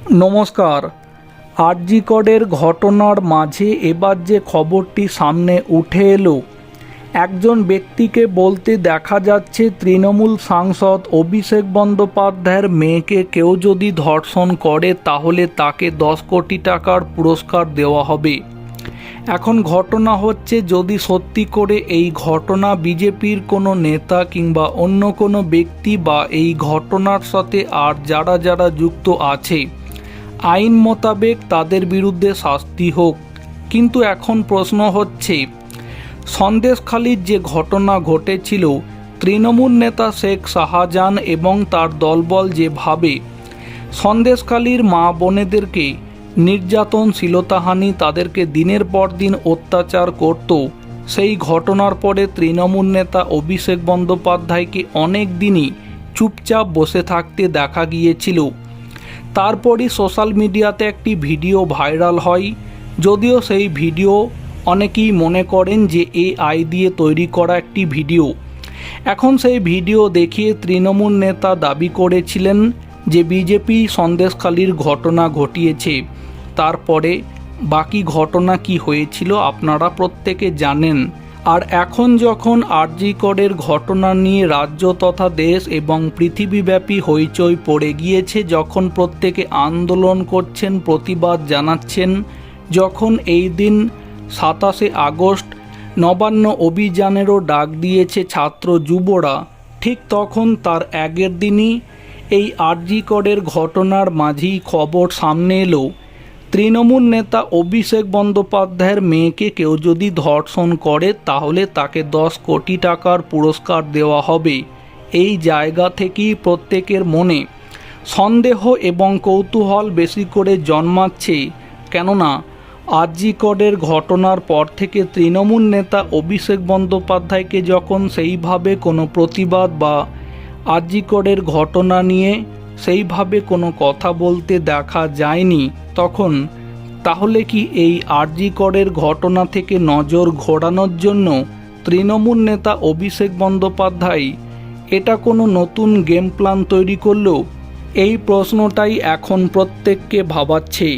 নমস্কার। আরজিকরের ঘটনার মাঝে এবার যে খবরটি সামনে উঠে এলো, একজন ব্যক্তিকে বলতে দেখা যাচ্ছে তৃণমূল সাংসদ অভিষেক বন্দ্যোপাধ্যায়ের মেয়েকে কেউ যদি ধর্ষণ করে, তাহলে তাকে দশ কোটি টাকার পুরস্কার দেওয়া হবে। এখন ঘটনা হচ্ছে, যদি সত্যি করে এই ঘটনা বিজেপির কোনো নেতা কিংবা অন্য কোনো ব্যক্তি বা এই ঘটনার সাথে আর যারা যারা যুক্ত আছে আইন মোতাবেক তাদের বিরুদ্ধে শাস্তি হোক। কিন্তু এখন প্রশ্ন হচ্ছে, সন্দেশখালির যে ঘটনা ঘটেছিল, তৃণমূল নেতা শেখ শাহজাহান এবং তার দলবল যেভাবে সন্দেশখালির মা বোনেদেরকে নির্যাতন শ্লীলতাহানি তাদেরকে দিনের পর দিন অত্যাচার করত, সেই ঘটনার পরে তৃণমূল নেতা অভিষেক বন্দ্যোপাধ্যায়কে অনেক দিনই চুপচাপ বসে থাকতে দেখা গিয়েছিল। তারপরই সোশ্যাল মিডিয়াতে একটি ভিডিও ভাইরাল হয়, যদিও সেই ভিডিও অনেকেই মনে করেন যে এআই দিয়ে তৈরি করা একটি ভিডিও। এখন সেই ভিডিও দেখিয়ে তৃণমূল নেতা দাবি করেছিলেন যে বিজেপি সন্দেশখালির ঘটনা ঘটিয়েছে। তারপরে বাকি ঘটনা কি হয়েছিল আপনারা প্রত্যেকে জানেন। আর এখন যখন আরজিকরের ঘটনা নিয়ে রাজ্য তথা দেশ এবং পৃথিবীব্যাপী হইচই পড়ে গিয়েছে, যখন প্রত্যেকে আন্দোলন করছেন, প্রতিবাদ জানাচ্ছেন, যখন এই দিন সাতাশে আগস্ট নবান্ন অভিযানেরও ডাক দিয়েছে ছাত্র যুবরা, ঠিক তখন তার আগের দিনই এই আরজিকরের ঘটনার মাঝেই খবর সামনে এলো। তৃণমূল নেতা অভিষেক বন্দ্যোপাধ্যায়ের মেয়েকে কেউ যদি ধর্ষণ করে, তাহলে তাকে দশ কোটি টাকার পুরস্কার দেওয়া হবে। এই জায়গা থেকেই প্রত্যেকের মনে সন্দেহ এবং কৌতূহল বেশি করে জন্মাচ্ছে। কেননা, আরজিকরের ঘটনার পর থেকে তৃণমূল নেতা অভিষেক বন্দ্যোপাধ্যায়কে যখন সেইভাবে কোনো প্রতিবাদ বা আরজিকরের ঘটনা নিয়ে সেইভাবে কোনো কথা বলতে দেখা যায়নি তখন, তাহলে কি এই আরজিকরের ঘটনা থেকে নজর ঘোরানোর জন্য তৃণমূল নেতা অভিষেক বন্দ্যোপাধ্যায় এটা কোনো নতুন গেম প্ল্যান তৈরি করল? এই প্রশ্নটাই এখন প্রত্যেককে ভাবাচ্ছে।